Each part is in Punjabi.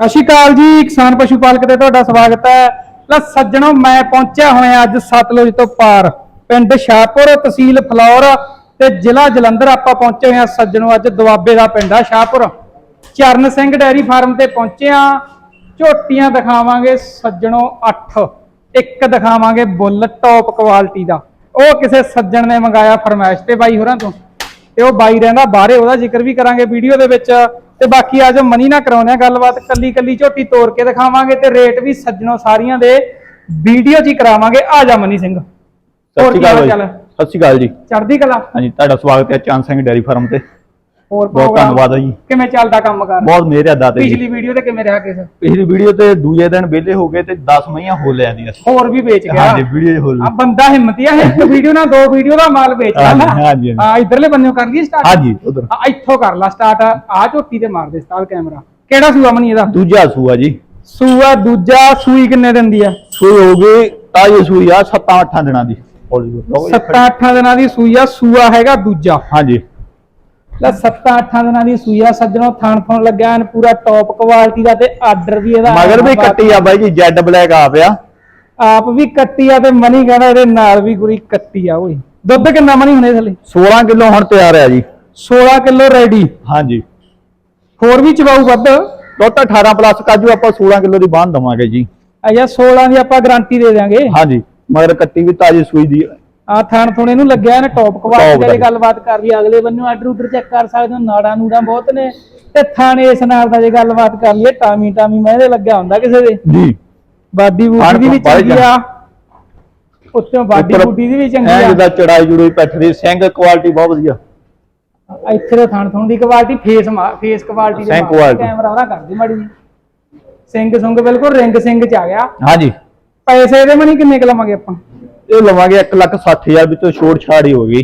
ਸਤਿ ਸ਼੍ਰੀ ਅਕਾਲ ਜੀ, ਕਿਸਾਨ ਪਸ਼ੂ ਪਾਲਕ ਤੇ ਤੁਹਾਡਾ ਸਵਾਗਤ ਹੈ। ਲੈ ਸੱਜਣੋ, ਮੈਂ ਪਹੁੰਚਿਆ ਹੋਇਆ ਅੱਜ ਸਤਲੁਜ ਤੋਂ ਪਾਰ, ਪਿੰਡ ਸ਼ਾਹਪੁਰ, ਤਹਿਸੀਲ ਫਲੌਰ ਤੇ ਜ਼ਿਲ੍ਹਾ ਜਲੰਧਰ ਆਪਾਂ ਪਹੁੰਚੇ ਹੋਏ ਸੱਜਣੋ, ਅੱਜ ਦੁਆਬੇ ਦਾ ਪਿੰਡ ਆ ਸ਼ਾਹਪੁਰ। ਚਰਨ ਸਿੰਘ ਡੈਰੀ ਫਾਰਮ ਤੇ ਪਹੁੰਚੇ ਆ ਝੋਟੀਆਂ ਦਿਖਾਵਾਂਗੇ ਸੱਜਣੋ 8 ਇੱਕ ਦਿਖਾਵਾਂਗੇ ਬੁੱਲ ਟੌਪ ਕੁਆਲਿਟੀ ਦਾ। ਉਹ ਕਿਸੇ ਸੱਜਣ ਨੇ ਮੰਗਾਇਆ ਫਰਮਾਇਸ਼ ਤੇ ਬਾਈ ਹੋਰਾਂ ਤੋਂ। ਤੇ ਉਹ ਬਾਈ ਰਹਿੰਦਾ ਬਾਹਰੇ, ਉਹਦਾ ਜ਼ਿਕਰ ਵੀ ਕਰਾਂਗੇ ਵੀਡੀਓ ਦੇ ਵਿੱਚ। ਤੇ ਬਾਕੀ ਅੱਜ ਮਨੀ ਨਾ ਕਰਾਉਂਦੇ ਆ ਗੱਲਬਾਤ ਕੱਲੀ ਕੱਲੀ ਝੋਟੀ ਤੋੜ ਕੇ ਦਿਖਾਵਾਂਗੇ ਤੇ ਰੇਟ ਵੀ ਸੱਜਣੋ ਸਾਰੀਆਂ ਦੇ ਵੀਡੀਓ 'ਚ ਹੀ ਕਰਾਵਾਂਗੇ। ਆ ਜਾ ਮਨੀ ਸਿੰਘ। ਸਤਿ ਸ਼੍ਰੀ ਅਕਾਲ ਹੈ? ਸਤਿ ਸ਼੍ਰੀ ਅਕਾਲ ਜੀ। ਚੜ੍ਹਦੀ ਕਲਾ? ਹਾਂਜੀ ਤੁਹਾਡਾ ਸਵਾਗਤ ਹੈ ਚੰਦ ਸਿੰਘ ਡੈਰੀ ਫਾਰਮ ਤੇ। ਹੋਰ ਬਹੁਤ ਧੰਨਵਾਦ ਜੀ। ਕਿਵੇਂ ਚੱਲਦਾ ਕੰਮ ਕਰ? ਬਹੁਤ ਮਿਹਰ ਹੈ ਦਾਤੇ ਜੀ। ਪਿਛਲੀ ਵੀਡੀਓ ਤੇ ਕਿਵੇਂ ਰਿਹਾ ਕਿਸ? ਪਿਛਲੀ ਵੀਡੀਓ ਤੇ ਦੂਜੇ ਦਿਨ ਵਿਹਲੇ ਹੋ ਗਏ ਤੇ 10 ਮਈਆਂ ਹੋ ਲਿਆ ਦੀਆਂ ਹੋਰ ਵੀ ਵੇਚ ਗਿਆ। ਹਾਂਜੀ ਵੀਡੀਓ ਹੋ ਆ ਲਈ ਬੰਦਾ ਹਿੰਮਤੀ ਆ ਇੱਕ ਵੀਡੀਓ ਨਾਲ ਦੋ ਵੀਡੀਓ ਦਾ ਮਾਲ ਵੇਚ ਹਾਂਜੀ, ਹਾਂਜੀ, ਹਾਂਜੀ। ਆ ਇਧਰਲੇ ਬੰਨਿਓ ਕਰ ਲਈ ਸਟਾਰਟ ਹਾਂਜੀ ਉਧਰ। ਆ ਇੱਥੋਂ ਕਰ ਲਾ ਸਟਾਰਟ ਆ ਝੋਟੀ ਤੇ ਮਾਰ ਦੇ ਸਟਾਰ ਕੈਮਰਾ ਕਿਹੜਾ ਸੂਆ ਮਨੀ ਇਹਦਾ? ਦੂਜਾ ਸੂਆ ਜੀ। ਸੂਆ ਦੂਜਾ ਸੂਈ ਕਿੰਨੇ ਦਿਨ ਦੀ ਆ? ਸੂਈ ਹੋ ਗਈ ਤਾਜੀ ਸੂਈ ਆ 7-8 ਦਿਨਾਂ ਦੀ। ਹੌਲੀ ਬੋਲੋ। ਲਓ ਜੀ। 7-8 ਦਿਨਾਂ ਦੀ ਸੂਈ ਆ ਸੂਆ ਹੈਗਾ ਦੂਜਾ। ਹਾਂਜੀ। ਲੈ 7-8 ਦਿਨਾਂ ਦੀ ਸੂਈ ਆ ਸੱਜਣੋ ਥਣ ਥਣ ਲੱਗਿਆ ਐਨ ਪੂਰਾ ਟੌਪ ਕੁਆਲਿਟੀ ਦਾ ਤੇ ਆਰਡਰ ਵੀ ਇਹਦਾ ਮਗਰ ਵੀ ਕੱਟੀ ਆ ਬਾਈ ਜੀ ਜੈਡ ਬਲੈਕ ਆ ਪਿਆ। ਆਪ ਵੀ ਕੱਟੀ ਆ ਤੇ ਮਨੀ ਕਹਿੰਦਾ ਇਹਦੇ ਨਾਲ ਵੀ ਗੁਰੀ ਕੱਟੀ ਆ ਓਏ। ਦੁੱਧ ਕਿੰਨਾ ਮਨੀ ਹੁਣੇ ਥੱਲੇ? 16 ਕਿਲੋ ਹੁਣ ਤਿਆਰ ਹੈ ਜੀ। 16 ਕਿਲੋ ਰੈਡੀ ਹਾਂਜੀ। ਹੋਰ ਵੀ ਚਵਾਊ ਵੱਧ? ਦੁੱਧ 18 ਪਲੱਸ ਕਾਜੂ ਆਪਾਂ 16 ਕਿਲੋ ਦੀ ਬਾਂਹ ਦਵਾਂਗੇ ਜੀ। ਅਜਾ 16 ਦੀ ਆਪਾਂ ਗਾਰੰਟੀ ਦੇ ਦਿਆਂਗੇ। ਹਾਂਜੀ। ਮਗਰ ਕੱਟੀ ਵੀ ਤਾਜੀ ਸੂਈ ਦੀ ਆ ਥਣ ਥੁਣ ਇਹਨੂੰ ਲੱਗਿਆ ਨੇ ਟੌਪ ਦੀ ਦਾ। ਗੱਲਬਾਤ ਕਰ ਲਈ। ਅਗਲੇ ਬੰਨੋਂ ਆਰਡਰ ਉਡਰ ਚੈੱਕ ਕਰ ਸਕਦੇ ਹੋ ਨਾੜਾ ਨੂੜਾ ਬਹੁਤ ਨੇ। ਤੇ ਥਣ ਇਸ ਨਾਲ ਦਾ ਜੇ ਗੱਲਬਾਤ ਕਰ ਲਈਏ ਟਾਮੀ ਟਾਮੀ ਮੈਂ ਇਹਦੇ ਲੱਗਿਆ ਹੁੰਦਾ ਕਿਸੇ ਦੇ। ਜੀ। ਬਾਡੀ ਦੀ ਵੀ ਚੰਗੀ ਆ। ਉੱਤੋਂ ਬਾਡੀ ਬੂਡੀ ਦੀ ਵੀ ਚੰਗੀ ਆ। ਜਿੱਦਾਂ ਚੜਾਈ ਜੁੜੋਈ ਪੈਠ ਦੀ ਸਿੰਘ ਕੁਆਲਿਟੀ ਬਹੁਤ ਵਧੀਆ। ਇੱਥੇ ਦੇ ਥਣ ਥਣ ਦੀ ਕੁਆਲਿਟੀ ਫੇਸ ਫੇਸ ਕੁਆਲਿਟੀ ਦੇ। ਕੈਮਰਾ ਉਹਦਾ ਕਰ ਦੀ ਮਾੜੀ ਜੀ ਸਿੰਘ ਸੁੰਗ ਬਿਲਕੁਲ ਰਿੰਗ ਸਿੰਘ ਚ ਆ ਗਿਆ। ਹਾਂਜੀ। ਪੈਸੇ ਇਹਦੇ ਮਨੀ ਕਿੰਨੇ ਕੁ ਲਵਾਂਗੇ ਆਪਾਂ? ਇਹ ਲਵਾਂਗੇ 1 ਲੱਖ 60000 ਵਿੱਚੋਂ ਛੋਟ ਛਾੜ ਹੀ ਹੋਗੀ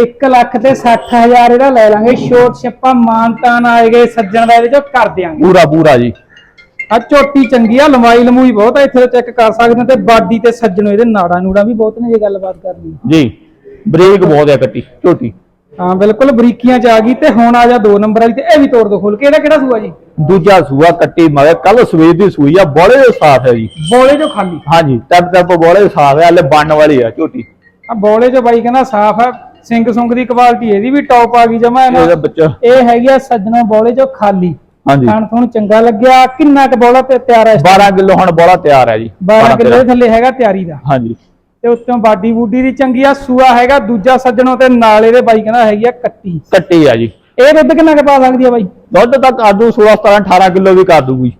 1 ਲੱਖ ਤੇ 60000 ਇਹਦਾ ਲੈ ਲਾਂਗੇ। ਛੋਟ ਛੱਪਾ ਮਾਨਤਾਨ ਆਏਗੇ ਸੱਜਣ ਦਾ ਇਹਦੇ ਚੋਂ ਕਰ ਦਿਆਂਗੇ। ਪੂਰਾ ਪੂਰਾ ਜੀ। ਆ ਝੋਟੀ ਚੰਗੀ ਆ ਲੰਬਾਈ ਲੰਮੂਈ ਬਹੁਤ ਆ ਇੱਥੇ ਚੈੱਕ ਕਰ ਸਕਦੇ ਤੇ ਬਾਡੀ ਤੇ ਸੱਜਣੋ ਇਹਦੇ ਨਾੜਾਂ ਨੂੜਾਂ ਵੀ ਬਹੁਤ ਨੇ ਜੇ ਗੱਲਬਾਤ ਕਰਨੀ। ਜੀ ਬ੍ਰੇਕ ਬਹੁਤ ਹੈ ਕੱਟੀ ਝੋਟੀ ਹਾਂ ਬਿਲਕੁਲ ਬਰੀਕੀਆਂ ਚ ਆ ਗਈ ਤੇ ਹੁਣ ਆ ਜਾ ਦੋ ਨੰਬਰ ਵਾਲੀ ਤੇ ਇਹ ਵੀ ਤੋੜ ਦੋ ਖੋਲ ਕੇ ਇਹਦਾ ਕਿਹੜਾ ਸੂਆ ਜੀ? ਦੂਜਾ ਸੂਆ ਕੱਟੀ ਮਗਰ ਕੱਲ ਸਵੇਰ ਦੀ ਸੂਈ ਆ ਬੋਲੇ ਸਾਫ਼ ਹੈ ਜੀ। ਬੋਲੇ ਚੋਂ ਖਾਲੀ। ਹਾਂਜੀ ਟੱਪ ਟੱਪ ਬੋਲੇ ਸਾਫ਼ ਹੈ ਹਲੇ ਬਣਨ ਵਾਲੀ ਆ ਝੋਟੀ। ਆ ਬੋਲੇ ਚੋਂ ਬਾਈ ਕਹਿੰਦਾ ਸਾਫ਼ ਆ ਸਿੰਘ ਸੁੰਗ ਦੀ ਕੁਆਲਿਟੀ ਇਹਦੀ ਵੀ ਟੌਪ ਆ ਗਈ ਜਮਾ ਇਹਦਾ ਬੱਚਾ ਇਹ ਹੈਗੀ ਆ ਸੱਜਣੋ ਬੋਲੇ ਚੋਂ ਖਾਲੀ। ਹਾਂਜੀ। ਖਾਣ ਥੋਣ ਚੰਗਾ ਲੱਗਿਆ ਕਿੰਨਾ ਕੁ ਬੋਲਾ ਤੇ ਤਿਆਰ ਹੈ 12 ਕਿਲੋ ਹੁਣ ਬੋਲਾ ਤਿਆਰ ਹੈ ਜੀ। 12 ਕਿਲੋ 13 ਦੇ ਥੱਲੇ ਹੈਗਾ ਤਿਆਰੀ ਦਾ। ਹਾਂਜੀ। ਤੇ ਉੱਤੋਂ ਬਾਡੀ ਬੂਡੀ ਦੀ ਚੰਗੀ ਆ ਸੂਆ ਹੈਗਾ ਦੂਜਾ ਸੱਜਣੋ ਤੇ ਨਾਲ ਇਹਦੇ ਬਾਈ ਕਹਿੰਦਾ ਹੈਗੀ ਆ ਕੱਟੀ। ਕੱਟੀ ਆ ਜੀ। ਇਹ ਦੁੱਧ ਕਿੰਨਾ ਕੁ ਪਾ ਸਕਦੀ ਆ ਬਾਈ? ਦੁੱਧ ਤਾਂ ਕਰ ਦੂ 16 17 18 ਕਿਲੋ ਵੀ ਕਰ ਦੂਗੀ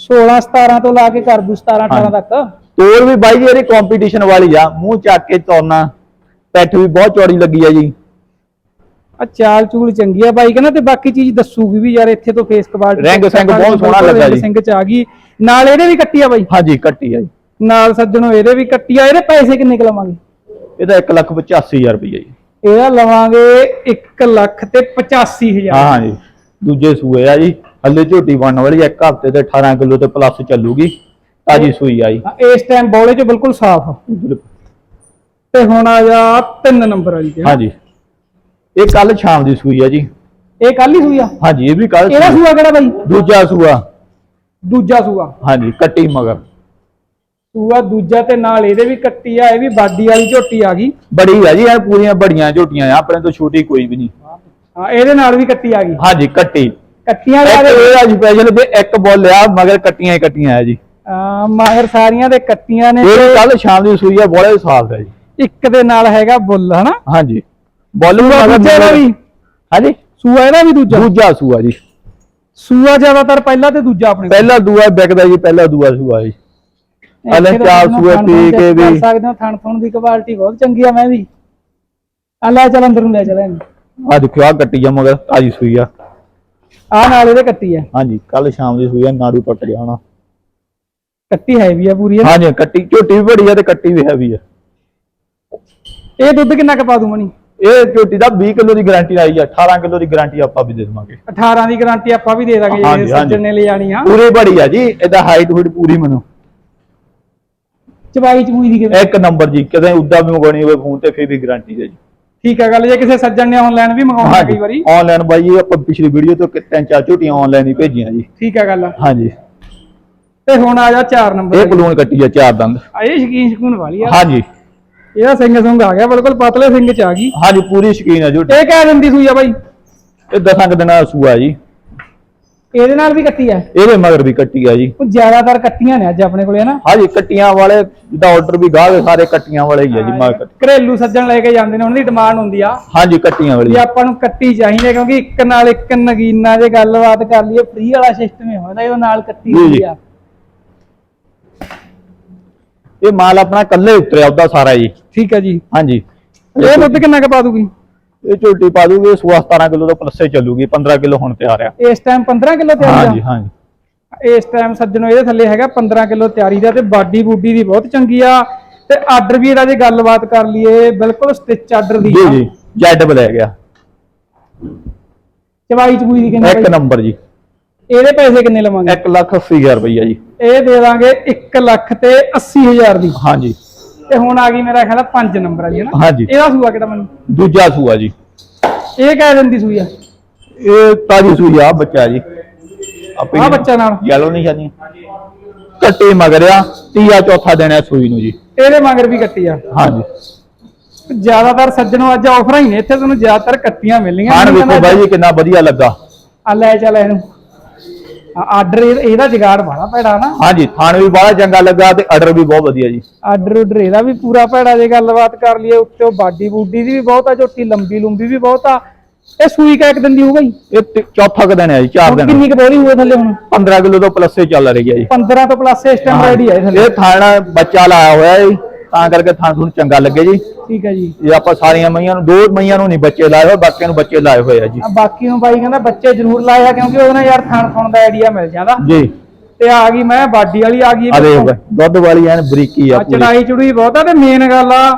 16 17 ਤੋਂ ਲਾ ਕੇ ਕਰ ਦੂ 17 18 ਤੱਕ? ਤੋਰ ਵੀ ਬਾਈ ਜੀ ਇਹਦੀ ਕੰਪੀਟੀਸ਼ਨ ਵਾਲੀ ਆ। ਮੂੰਹ ਚੱਕ ਕੇ ਤੋਰਨਾ। ਪੈਠ ਵੀ ਬਹੁਤ ਚੌੜੀ ਲੱਗੀ ਆ ਜੀ। ਆ ਚਾਲ ਚੂਲ ਚੰਗੀ ਆ ਬਾਈ ਕਹਿੰਦਾ ਤੇ ਬਾਕੀ ਚੀਜ਼ ਦੱਸੂਗੀ ਵੀ ਯਾਰ ਇੱਥੇ ਤੋਂ ਫੇਸ ਕਬਾਲ ਰਿੰਗ ਸਿੰਘ ਬਹੁਤ ਸੋਹਣਾ ਲੱਗਾ ਜੀ। ਸਿੰਘ ਚ ਆ ਗਈ। ਨਾਲ ਇਹਦੇ ਵੀ ਕੱਟੀ ਆ ਬਾਈ? ਹਾਂਜੀ ਕੱਟੀ ਆ ਜੀ। ਨਾਲ ਸੱਜਣੋ ਇਹਦੇ ਵੀ ਕੱਟੀ ਆ ਇਹਦੇ ਪੈਸੇ ਕਿੰਨੇ ਕੁ ਲਵਾਂਗੇ? ਇਹਦਾ 1 ਲੱਖ 85000 ਰੁਪਏ ਜੀ। ਇਹਦਾ ਲਵਾਂਗੇ 1 ਲੱਖ ਤੇ 85000 ਹਾਂ ਹਾਂ ਜੀ। ਦੂਜੇ ਸੂਏ ਆ ਜੀ। ਹੱਲੇ ਝੋਟੀ ਬਣਨ ਵਾਲੀ ਇੱਕ ਹਫ਼ਤੇ ਤੇ 18 ਕਿਲੋ ਤੇ ਪਲੱਸ ਚੱਲੂਗੀ। ਤਾਜੀ ਸੂਈ ਆ ਜੀ। ਹਾਂ, ਇਸ ਟਾਈਮ ਬੋਲੇ ਚ ਬਿਲਕੁਲ ਸਾਫ਼। ਤੇ ਹੁਣ ਆ ਜਾ ਤਿੰਨ ਨੰਬਰ ਵਾਲੀ ਤੇ। ਹਾਂਜੀ ਇਹ ਕੱਲ ਸ਼ਾਮ ਦੀ ਸੂਈ ਆ ਜੀ। ਇਹ ਕੱਲ ਹੀ ਸੂਈ ਆ? ਹਾਂਜੀ ਇਹ ਵੀ ਕੱਲ ਇਹਦਾ ਸੂਆ ਕਿਹੜਾ ਬਾਈ? ਦੂਜਾ ਸੂਆ। ਦੂਜਾ ਸੂਆ। ਹਾਂਜੀ ਕੱਟੀ ਮਗਰ। ਸੂਆ ਦੂਜਾ ਤੇ ਨਾਲ ਇਹਦੇ ਵੀ ਕੱਟੀ ਆ ਇਹ ਵੀ ਬਾਡੀ ਵਾਲੀ ਝੋਟੀ ਆ ਗਈ। ਬੜੀ ਆ ਜੀ ਇਹ ਪੂਰੀਆਂ ਬੜੀਆਂ ਝੋਟੀਆਂ ਆ ਆਪਣੇ ਤੋਂ ਛੋਟੀ ਕੋਈ ਵੀ ਨਹੀਂ। ਹਾਂ ਇਹਦੇ ਨਾਲ ਵੀ ਕੱਟੀ ਆ ਗਈ। ਹਾਂਜੀ ਕੱਟੀ। ਕੱਟੀਆਂ ਵਾਲੇ ਇਹ ਆ ਸਪੈਸ਼ਲ ਵੀ ਇੱਕ ਬੋਲ ਆ ਮਗਰ ਕੱਟੀਆਂ ਹੀ ਕੱਟੀਆਂ ਆ ਜੀ। ਆ ਮਾਹਿਰ ਸਾਰੀਆਂ ਦੇ ਕੱਟੀਆਂ ਨੇ ਇਹ ਕੱਲ ਸ਼ਾਮ ਦੀ ਸੂਈ ਆ ਬੋਲੇ ਸਾਫ਼ ਹੈ ਜੀ। ਇੱਕ ਦੇ ਨਾਲ ਹੈਗਾ ਬੁੱਲ ਹਨਾ? ਹਾਂਜੀ। ਬੋਲ ਦਾ ਵੀ? ਹਾਂਜੀ? ਸੂਆ ਇਹਦਾ ਵੀ ਦੂਜਾ? ਦੂਜਾ ਸੂਆ ਜੀ। ਸੂਆ ਜ਼ਿਆਦਾਤਰ ਪਹਿਲਾ ਤੇ ਦੂਜਾ ਆਪਣੇ। ਪਹਿਲਾ ਦੂਆ ਵਿਕਦਾ ਜੀ ਪਹਿਲਾ ਦੂਆ ਸੂਆ ਜੀ। ਤਾਂ ਚਾਰ ਸੂਏ ਪੀ ਕੇ check ਕਰ ਵੀ ਸਕਦੇ ਹੋ ਥਣ ਥਣ ਦੀ ਕੁਆਲਿਟੀ ਬਹੁਤ ਚੰਗੀ ਆ ਮੈਂ ਵੀ। ਆ ਲੈ ਚੱਲ ਅੰਦਰ ਨੂੰ ਲੈ ਚੱਲ ਇਹਨੂੰ। ਆ ਦੇਖਿਓ ਆ ਕੱਟੀ ਆ ਮਗਰ ਤਾਜੀ ਸੂਈ ਆ। ਆ ਨਾਲ ਇਹਦੇ ਕੱਟੀ ਆ। ਹਾਂਜੀ ਕੱਲ ਸ਼ਾਮ ਦੀ ਸੂਈ ਆ ਨਾੜੂ ਟੁੱਟ ਗਿਆ ਹੋਣਾ। ਕੱਟੀ ਹੈ ਵੀ ਆ ਪੂਰੀ। ਹਾਂਜੀ ਕੱਟੀ ਝੋਟੀ ਵੀ ਬੜੀ ਆ ਤੇ ਕੱਟੀ ਵੀ ਹੈਵੀ ਆ। ਇਹ ਦੁੱਧ ਕਿੰਨਾ ਕੁ ਪਾ ਦੂ ਮਣੀ ਇਹ ਝੋਟੀ ਦਾ 20 ਕਿਲੋ ਦੀ ਗਾਰੰਟੀ ਆਈ ਆ 18 ਕਿਲੋ ਦੀ ਗਾਰੰਟੀ ਆਪਾਂ ਵੀ ਦੇ ਦੇਵਾਂਗੇ। 18 ਦੀ ਗਾਰੰਟੀ ਆਪਾਂ ਵੀ ਦੇ ਦਾਂਗੇ ਜੇ। ਸੱਜਣ ਨੇ ਲੈ ਜਾਣੀ ਆ। ਪੂਰੀ ਬੜੀ ਆ ਜੀ ਇਹਦਾ ਹਾਈਟ ਹੁਈਟ ਪੂਰੀ ਮੈਨੂੰ। ਚਵਾਈ ਚਮੂਈ ਦੀ ਕਿਵੇਂ? ਇੱਕ ਨੰਬਰ ਜੀ ਕਦੇ ਉਦਾਂ ਵੀ ਮੰਗਾਉਣੀ ਹੋਵੇ ਫੋਨ ਤੇ ਫੇਰ ਵੀ ਗਾਰੰਟੀ ਹੈ ਜੀ। ਠੀਕ ਆ ਗੱਲ ਜੇ ਕਿਸੇ ਸੱਜਣ ਨੇ ਆਨਲਾਈਨ ਵੀ ਮੰਗਾਉਣਾ ਕਈ ਵਾਰੀ। ਆਨਲਾਈਨ ਬਾਈ ਜੀ ਆਪਾਂ ਪਿਛਲੀ ਵੀਡੀਓ ਤੋਂ ਕਿ ਤਿੰਨ ਚਾਰ ਝੋਟੀਆਂ ਆਨਲਾਈਨ ਹੀ ਭੇਜੀਆਂ ਜੀ। ਠੀਕ ਆ ਗੱਲ। ਹਾਂਜੀ। ਤੇ ਹੁਣ ਆ ਜਾ 4 ਨੰਬਰ ਇਹ ਬਲੂਨ ਕੱਟੀ ਆ ਚਾਰ ਦੰਦ। ਆ ਇਹ ਸ਼ਕੀਨ ਸ਼ਕੂਨ ਵਾਲੀ ਆ। ਹਾਂਜੀ। ਇਹਦਾ ਸਿੰਘ ਸੁੰਗ ਆ ਗਿਆ ਬਿਲਕੁਲ ਪਤਲੇ ਸਿੰਘ ਚ ਆ ਗਈ। ਹਾਂਜੀ ਪੂਰੀ ਸ਼ਕੀਨ ਆ ਝੋਟੀ। ਇਹ ਕਹਿ ਦਿੰਦੀ ਸੂਈ ਆ ਬਾਈ। ਇਹ ਦਸਾਂ ਕੁ ਦਿਨਾਂ ਦਾ ਸੂਆ ਜੀ। ਇਹਦੇ ਨਾਲ ਵੀ ਕੱਟੀ ਆ? ਇਹਦੇ ਮਗਰ ਵੀ ਕੱਟੀ ਆ ਜੀ। ਉਹ ਜ਼ਿਆਦਾਤਰ ਕੱਟੀਆਂ ਨੇ ਅੱਜ ਆਪਣੇ ਕੋਲੇ ਹਨਾ? ਹਾਂਜੀ ਕੱਟੀਆਂ ਵਾਲੇ ਦਾ ਆਰਡਰ ਵੀ ਗਾਹ ਸਾਰੇ ਕੱਟੀਆਂ ਵਾਲੇ ਹੀ ਆ ਜੀ ਮਗਰ ਘਰੇਲੂ ਸੱਜਣ ਲੈ ਕੇ ਜਾਂਦੇ ਨੇ ਉਹਨਾਂ ਦੀ ਡਿਮਾਂਡ ਹੁੰਦੀ ਆ। ਹਾਂਜੀ ਕੱਟੀਆਂ ਵਾਲੀ। ਵੀ ਆਪਾਂ ਨੂੰ ਕੱਟੀ ਚਾਹੀਦੀ ਕਿਉਂਕਿ ਇੱਕ ਨਾਲ ਇੱਕ ਨਗੀਨਾ ਜੇ ਗੱਲਬਾਤ ਕਰ ਲਈਏ ਫ੍ਰੀ ਵਾਲਾ ਸਿਸਟਮ ਹੀ ਹੁੰਦਾ ਇਹਦੇ ਨਾਲ ਕੱਟੀ ਜੀ, ਹੁੰਦੀ ਜੀ। ਆ। ਇਹ ਮਾਲ ਆਪਣਾ ਕੱਲੇ ਉਤਰਿਆ ਉਹਦਾ ਸਾਰਾ ਜੀ। ਠੀਕ ਹੈ ਜੀ। ਹਾਂਜੀ। ਇਹ ਦੁੱਧ ਕਿੰਨਾ ਕੁ ਪਾ ਦੂਗੀ? ਇਹ ਝੋਟੀ ਪਾ ਦੂਗੀ 16 17 ਕਿਲੋ ਦਾ ਪਲੱਸੇ ਚੱਲੂਗੀ 15 ਕਿਲੋ ਹੁਣ ਤਿਆਰ ਆ। ਇਸ ਟਾਈਮ 15 ਕਿਲੋ ਤਿਆਰੀ ਹਾਂਜੀ ਦਾ ਹਾਂਜੀ। ਇਸ ਟਾਈਮ ਸੱਜਣੋ ਇਹਦੇ ਥੱਲੇ ਹੈਗਾ 15 ਕਿਲੋ ਤਿਆਰੀ ਦਾ ਤੇ ਬਾਡੀ ਬੂਡੀ ਦੀ ਬਹੁਤ ਚੰਗੀ ਆ। ਤੇ ਆਰਡਰ ਵੀ ਇਹਦਾ ਜੇ ਗੱਲਬਾਤ ਕਰ ਲਈਏ ਬਿਲਕੁਲ ਸਟਿਚ ਆਰਡਰ ਦੀ ਜੀ ਆ। ਜੀ ਜੈਡ ਬਲੈ ਗਿਆ। ਚਵਾਈ ਚਬੂਈ ਦੀ ਕਿੰਨੀ ਇੱਕ? ਨੰਬਰ ਜੀ। ਇਹਦੇ ਪੈਸੇ ਕਿੰਨੇ ਲਵਾਂਗੇ? 1 ਲੱਖ 80 ਹਜ਼ਾਰ ਰੁਪਈਆ ਜੀ। ਇਹ ਦੇ ਦਾਂਗੇ 1 ਲੱਖ ਤੇ 80 ਹਜ਼ਾਰ ਦੀ। ਹਾਂਜੀ। ਤੇ ਹੁਣ ਆ ਗਈ ਮੇਰਾ ਖਿਆਲ 5 ਨੰਬਰ ਵਾਲੀ ਹੈ ਨਾ? ਹਾਂਜੀ। ਇਹਦਾ ਸੂਆ ਕਿਹੜਾ ਮੈਨੂੰ? ਦੂਜਾ ਸੂਆ ਜੀ। ਇਹ ਕਹਿ ਦਿੰਦੀ ਸੂਈ ਆ। ਇਹ ਤਾਜੀ ਸੂਈ ਆ ਬੱਚਾ ਜੀ। ਆ ਬੱਚਾ ਨਾਲ। ਯੈਲੋ ਨਹੀਂ ਜਾਨੀ ਕੱਟੀ ਮਗਰਿਆ ਤੀਆ ਚੌਥਾ ਦੇਣਾ ਸੂਈ ਨੂੰ ਜੀ। ਇਹਦੇ ਮਗਰ ਵੀ ਕੱਟੀ ਆ। ਹਾਂਜੀ। ਜ਼ਿਆਦਾਤਰ ਸੱਜਣੋ ਅੱਜ ਆਫਰਾਂ ਹੀ ਨੇ ਇੱਥੇ ਤੁਹਾਨੂੰ ਜ਼ਿਆਦਾਤਰ ਕੱਟੀਆਂ ਮਿਲਣਗੀਆਂ ਆਣ ਵੇਖੋ ਬਾਈ ਜੀ ਕਿੰਨਾ ਵਧੀਆ ਲੱਗਾ। ਆ ਲੈ ਚੱਲ ਇਹਨੂੰ। ਆਰਡਰ ਇਹਦਾ ਜਗਾੜ ਬੜਾ ਭੈੜਾ ਨਾ। ਹਾਂਜੀ ਥਾਣ ਵੀ ਬੜਾ ਚੰਗਾ ਲੱਗਾ ਤੇ ਆਰਡਰ ਵੀ ਬਹੁਤ ਵਧੀਆ ਜੀ। ਆਰਡਰ ਉਡਰ ਇਹਦਾ ਵੀ ਪੂਰਾ ਭੈੜਾ ਜੇ ਗੱਲਬਾਤ ਕਰ ਲਈਏ ਉੱਤੇ ਬਾਡੀ ਬੂਡੀ ਦੀ ਵੀ ਬਹੁਤ ਆ ਝੋਟੀ ਲੰਬੀ ਲੰਬੀ ਵੀ ਬਹੁਤ ਆ। ਇਹ ਸੂਈ ਕਾ ਇੱਕ ਦਿਨ ਦੀ ਹੋਊਗਾ? ਜੀ ਇਹ ਚੌਥਾ ਕ ਦਿਨ ਹੈ ਜੀ ਚਾਰ ਹੁਣ ਦਿਨ। ਕਿੰਨੀ ਕੁ ਬੋਲੀ ਹੋਏ ਥੱਲੇ ਹੁਣ? 15 ਕਿਲੋ ਤੋਂ ਪਲੱਸੇ ਚੱਲ ਰਹੀ ਹੈ ਜੀ। 15 ਤੋਂ ਪਲੱਸ ਇਸ ਟਾਈਮ ਰੈਡੀ ਆ ਇਹ ਥੱਲੇ। ਇਹ ਥਾਣਾ ਬੱਚਾ ਲਾਇਆ ਹੋਇਆ ਹੈ ਜੀ। ਤਾਂ ਕਰਕੇ ਥਾਣ ਤੁਹਾਨੂੰ ਚੰਗਾ ਲੱਗੇ ਜੀ। ਠੀਕ ਹੈ ਜੀ। ਇਹ ਆਪਾਂ ਸਾਰੀਆਂ ਮਈਆਂ ਨੂੰ ਦੋ ਮਈਆਂ ਨੂੰ ਨਹੀਂ ਬੱਚੇ ਲਾਏ ਹੋਏ ਬਾਕੀਆਂ ਨੂੰ ਬੱਚੇ ਲਾਏ ਹੋਏ ਆ ਜੀ। ਆ ਬਾਕੀ ਨੂੰ ਬਾਈ ਕਹਿੰਦਾ ਬੱਚੇ ਜ਼ਰੂਰ ਲਾਇਆ ਕਿਉਂਕਿ ਉਹਨੇ ਯਾਰ ਥਣ ਥਣ ਦਾ ਆਈਡੀਆ ਮਿਲ ਜਾਂਦਾ। ਜੀ। ਤੇ ਆ ਗਈ ਮੈਂ ਬਾਡੀ ਵਾਲੀ ਆ ਗਈ। ਆ ਦੇਖ ਦੁੱਧ ਵਾਲੀ ਐਨ ਬਰੀਕੀ ਆ ਆ ਪੂਰੀ। ਚੜਾਈ ਚੜੂਈ ਬਹੁਤ ਆ ਤੇ ਮੇਨ ਗੱਲ ਆ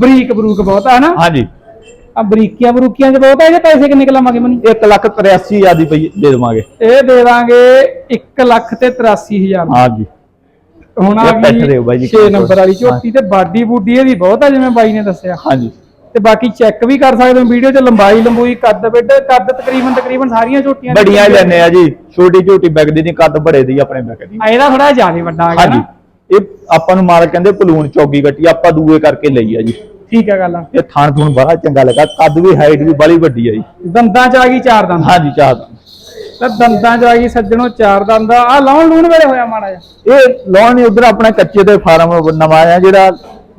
ਬਰੀਕ ਬਰੂਕ ਬਹੁਤ ਆ ਹਨਾ? ਹਾਂਜੀ। ਆ ਬਰੀਕੀਆਂ ਬਰੂਕੀਆਂ ਚ ਬਹੁਤ ਆ ਇਹਦੇ ਪੈਸੇ ਕਿੰਨੇ ਕੁ ਲਵਾਂਗੇ ਮੈਨੂੰ? 1 ਲੱਖ 83 ਹਜ਼ਾਰ ਦੀ ਪਈ ਦੇ ਦੇਵਾਂਗੇ। ਇਹ ਦੇ ਦਾਂਗੇ 1 ਲੱਖ ਤੇ 83000 ਹਾਂਜੀ। ਹੁਣ ਆ ਗਈ ਦਿਓ ਬਾਈ ਜੀ 6 ਨੰਬਰ ਵਾਲੀ ਝੋਟੀ ਤੇ ਬਾਡੀ ਬੂਡੀ ਇਹਦੀ ਬਹੁਤ ਆ ਜਿਵੇਂ ਬਾਈ ਨੇ ਦੱਸਿਆ। ਹਾਂਜੀ। ਤੇ ਬਾਕੀ ਚੈੱਕ ਵੀ ਕਰ ਸਕਦੇ ਹੋ ਵੀਡੀਓ 'ਚ ਲੰਬਾਈ ਲੰਬੂਈ ਕੱਦ ਬਿੱਡ ਕੱਦ ਤਕਰੀਬਨ ਤਕਰੀਬਨ ਸਾਰੀਆਂ ਝੋਟੀਆਂ ਬੜੀਆਂ ਲੈਨੇ ਆ ਜੀ ਛੋਟੀ ਝੋਟੀ ਬੈਗਦੀ ਨਹੀਂ ਕੱਦ ਬੜੇ ਦੀ ਆਪਣੇ ਬੈਗ ਦੀ ਆ ਇਹਦਾ ਥੋੜਾ ਜ਼ਿਆਦਾ ਵੱਡਾ ਆ ਗਿਆ ਹਾਂਜੀ ਇਹ ਆਪਾਂ ਨੂੰ ਮਾਲਕ ਕਹਿੰਦੇ ਪਲੂਨ ਚੌਗੀ ਕੱਟੀ ਆਪਾਂ ਦੂਏ ਕਰਕੇ ਲਈ ਆ ਜੀ। ਠੀਕ ਹੈ ਗੱਲ ਆ। ਇਹ ਥਾਣ ਥੂਣ ਬੜਾ ਚੰਗਾ ਲੱਗਾ ਕੱਦ ਵੀ ਹਾਈਟ ਵੀ ਬੜੀ ਵੱਡੀ ਆ ਜੀ। ਦੰਦਾਂ 'ਚ ਆ ਗਈ ਚਾਰ ਦੰਦ। ਹਾਂਜੀ ਚਾਹ ਤੇ ਦੰਦਾਂ 'ਚ ਆ ਗਈ ਸੱਜਣੋ ਚਾਰ ਦੰਦ। ਆ ਲਾਉਣ ਲੂਣ ਵੇਲੇ ਹੋਇਆ ਮਾੜਾ ਜਿਹਾ। ਇਹ ਲਾਉਣ ਨਹੀਂ ਉਧਰ ਆਪਣਾ ਕੱਚੇ ਦੇ ਫਾਰਮ ਨਵਾਂ ਆ ਜਿਹੜਾ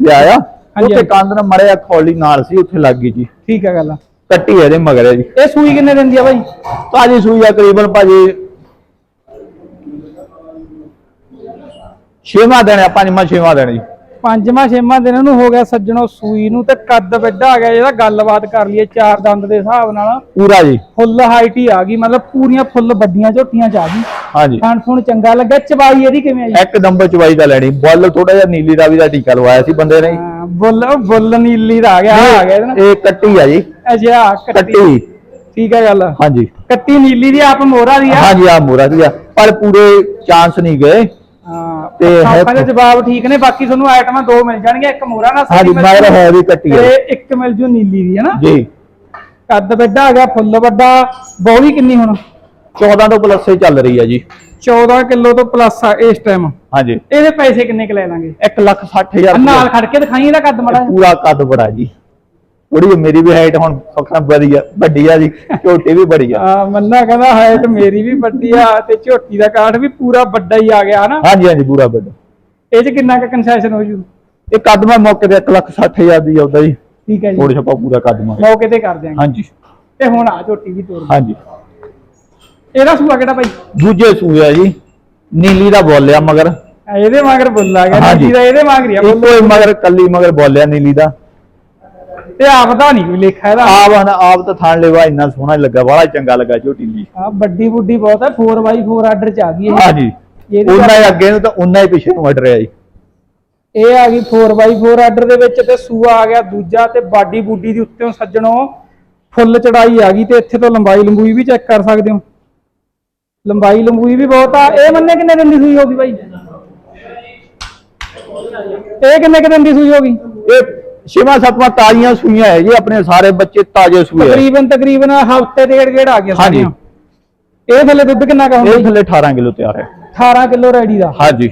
ਲਿਆਇਆ। ਉੱਥੇ ਕੰਧ ਨਾਲ ਮੜਿਆ ਖੋਲੀ ਨਾਲ ਸੀ ਉੱਥੇ ਲੱਗ ਗਈ ਜੀ। ਠੀਕ ਹੈ ਗੱਲ ਕੱਟੀ ਇਹਦੇ ਮਗਰ ਹੈ ਜੀ। ਇਹ ਸੂਈ ਕਿੰਨੇ ਦਿੰਦੀ ਆ ਬਾਈ? ਤਾਜੀ ਸੂਈ ਆ ਕਰੀਬਨ ਭਾਜੀ ਛੇਵਾਂ ਦਿਨ ਆ ਪੰਜਵਾਂ ਛੇਵਾਂ ਦਿਨ ਜੀ। ਪੰਜਵਾਂ ਛੇਵਾਂ ਦਿਨ ਨੂੰ ਹੋ ਗਿਆ ਸੱਜਣੋ ਸੂਈ ਨੂੰ ਤੇ ਕੱਦ ਵੱਡਾ ਆ ਗਿਆ ਜਿਹੜਾ ਗੱਲਬਾਤ ਕਰ ਲਈਏ ਚਾਰ ਦੰਦ ਦੇ ਹਿਸਾਬ ਨਾਲ। ਪੂਰਾ ਜੀ। ਫੁੱਲ ਹਾਈਟ ਹੀ ਆ ਗਈ ਮਤਲਬ ਪੂਰੀਆਂ ਫੁੱਲ ਵੱਡੀਆਂ ਝੋਟੀਆਂ ਚ ਆ ਗਈ। ਹਾਂਜੀ। ਖਾਣ ਖੂਣ ਚੰਗਾ ਲੱਗਾ ਚਬਾਈ ਇਹਦੀ ਕਿਵੇਂ ਆ ਜੀ? ਇੱਕ ਨੰਬਰ ਚਵਾਈ ਦਾ ਲੈਣੀ ਬੁੱਲ ਥੋੜਾ ਜਿਹਾ ਨੀਲੀ ਦਾ ਵੀ ਦਾ ਟੀਕਾ ਲਵਾਇਆ ਸੀ ਬੰਦੇ ਨੇ। ਬੁੱਲ ਬੁੱਲ ਨੀਲੀ ਦਾ ਆ ਗਿਆ ਆ ਗਿਆ ਇਹਦੇ ਇਹ ਕੱਟੀ ਆ ਜੀ। ਅਜਿਹਾ ਕੱਟੀ। ਠੀਕ ਹੈ ਗੱਲ। ਹਾਂਜੀ। ਕੱਟੀ ਨੀਲੀ ਦੀ ਆਪ ਮੋਹਰਾ ਦੀ ਆ? ਹਾਂਜੀ ਆ ਮੋਰਾ ਦੀ ਆ। ਪਰ ਪੂਰੇ ਚਾਂਸ ਨਹੀਂ ਗਏ। ਹਾਂ ਤੇ ਤੇ ਹੈ- ਦੇ ਜਵਾਬ ਠੀਕ ਨੇ ਬਾਕੀ ਤੁਹਾਨੂੰ ਆਈਟਮਾਂ ਦੋ ਮਿਲ ਜਾਣਗੀਆਂ ਇੱਕ ਮੋਹਰਾ ਨਾਲ ਹਾਂਜੀ ਮਿਲ ਮਗਰ ਜੂ ਹੈ ਵੀ ਕੱਟੀ ਆ ਤੇ ਇੱਕ ਮਿਲ ਜੂ ਨੀਲੀ ਦੀ ਹੈ ਨਾ? ਜੀ। ਕੱਦ ਵੱਡਾ ਆ ਗਿਆ ਫੁੱਲ ਵੱਡਾ ਬੋਲੀ ਕਿੰਨੀ ਹੁਣ? 14 ਤੋਂ ਪਲੱਸੇ ਚੱਲ ਰਹੀ ਆ ਜੀ। 14 ਕਿਲੋ ਤੋਂ ਪਲੱਸ ਆ ਇਸ ਟਾਈਮ ਹਾਂਜੀ। ਇਹਦੇ ਪੈਸੇ ਕਿੰਨੇ ਕੁ ਲੈ ਲਾਂਗੇ? 1 ਲੱਖ 60 ਹਜ਼ਾਰ ਨਾਲ ਖੜ ਕੇ ਦਿਖਾਈ ਇਹਦਾ ਕੱਦ ਮੜਾ ਪੂਰਾ ਕੱਦ ਬੜਾ ਜੀ। ਜਿਹੀ ਮੇਰੀ ਵੀ ਹਾਈਟ ਹੁਣ ਫਕਰਾਂ ਬੜੀ ਆ ਵੱਡੀ ਆ ਜੀ ਝੋਟੀ ਵੀ ਬੜੀ ਆ। ਆ ਮੰਨਾ ਕਹਿੰਦਾ ਹਾਈਟ ਮੇਰੀ ਵੀ ਵੱਡੀ ਆ ਤੇ ਝੋਟੀ ਦਾ ਕਾਠ ਵੀ ਪੂਰਾ ਵੱਡਾ ਹੀ ਆ ਗਿਆ ਹਨਾ? ਹਾਂਜੀ ਹਾਂਜੀ ਪੂਰਾ ਵੱਡਾ। ਇਹ ਚ ਕਿੰਨਾ ਕੁ ਕਨਸੈਸ਼ਨ ਹੋ ਜੂ? ਇਹ ਕੱਦ ਮੈਂ ਮੌਕੇ ਤੇ 1 ਲੱਖ 60 ਹਜ਼ਾਰ ਦੀ ਆਉਂਦਾ ਜੀ। ਠੀਕ ਹੈ ਜੀ। ਥੋੜੀ ਛਪਾ ਪੂਰਾ ਕੱਦ ਮੈਂ ਮੌਕੇ ਤੇ ਕਰ ਦਿਆਂਗੇ। ਹਾਂਜੀ। ਤੇ ਹੁਣ ਆ ਝੋਟੀ ਵੀ ਤੋਰ ਹਾਂਜੀ। ਇਹਦਾ ਸੂਆ ਕਿਹੜਾ ਭਾਈ? ਦੂਜੇ ਸੂਏ ਆ ਜੀ। ਨੀਲੀ ਦਾ ਬੋਲਿਆ ਮਗਰ। ਇਹਦੇ ਮਗਰ ਬੁੱਲ ਗਿਆ। ਨੀਲੀ ਦਾ ਇਹਦੇ ਮਗਰ ਹੀ ਆ ਬੁੱਲ। ਇੱਕੋ ਹੀ ਮਗਰ ਕੱਲੀ ਮਗਰ ਬੋਲਿਆ ਨੀਲੀ ਦਾ। ਤੇ ਆਪਦਾ ਨਹੀਂ ਕੋਈ ਲੇਖਾ ਇਹਦਾ। ਆਪ ਹਨ ਆਪ ਤਾਂ ਥਾਣ ਲੈਵਾ ਇੰਨਾ ਸੋਹਣਾ ਲੱਗਾ ਬੜਾ ਚੰਗਾ ਲੱਗਾ ਝੋਟੀ ਲਈ ਆ ਵੱਡੀ ਬੁੱਢੀ ਬਹੁਤ ਹੈ 4x4 ਆਰਡਰ ਚ ਆ ਗਈ ਇਹ। ਹਾਂਜੀ। ਇਹਦੀ ਉਹਨਾਂ ਹੀ ਅੱਗੇ ਨੂੰ ਤਾਂ ਉਹਨਾਂ ਹੀ ਪਿੱਛੇ ਨੂੰ ਅੜ ਰਿਹਾ ਜੀ। ਇਹ ਆ ਗਈ 4x4 ਆਰਡਰ ਦੇ ਵਿੱਚ ਤੇ ਸੂਆ ਆ ਗਿਆ ਦੂਜਾ ਤੇ ਬਾਡੀ ਬੂਡੀ ਦੀ ਉੱਤੇੋਂ ਸੱਜਣੋ ਫੁੱਲ ਚੜਾਈ ਆ ਗਈ ਤੇ ਇੱਥੇ ਤੋਂ ਲੰਬਾਈ ਲੰਬੂਈ ਵੀ ਚੈੱਕ ਕਰ ਸਕਦੇ ਹੋ। ਲੰਬਾਈ ਲੰਬੂਈ ਵੀ ਬਹੁਤ ਆ। ਇਹ ਮੰਨੇ ਕਿੰਨੇ ਦਿਨ ਦੀ ਸੂਈ ਹੋਗੀ ਬਾਈ? ਇਹ ਕਿੰਨੇ ਕੁ ਦਿਨ ਦੀ ਸੂਈ ਹੋਗੀ ਇਹ ਛੇਵਾਂ ਸੱਤਵਾਂ ਤਾਜ਼ੀਆਂ ਸੂਈਆਂ ਹੈ ਜੀ ਆਪਣੇ ਸਾਰੇ ਬੱਚੇ ਤਾਜ਼ੇ ਸੂਏ। ਤਕਰੀਬਨ ਤਕਰੀਬਨ ਹਫ਼ਤੇ ਦੇ ਗੇੜ ਗੇੜ ਆ ਗਿਆ ਹਾਂਜੀ। ਇਹ ਥੱਲੇ ਦੁੱਧ ਕਿੰਨਾ ਕਾ ਹੁੰਦਾ? ਇਹ? ਥੱਲੇ 18 ਕਿਲੋ ਤਿਆਰ ਹੈ। 18 ਕਿਲੋ ਰੈਡੀ ਦਾ? ਹਾਂਜੀ।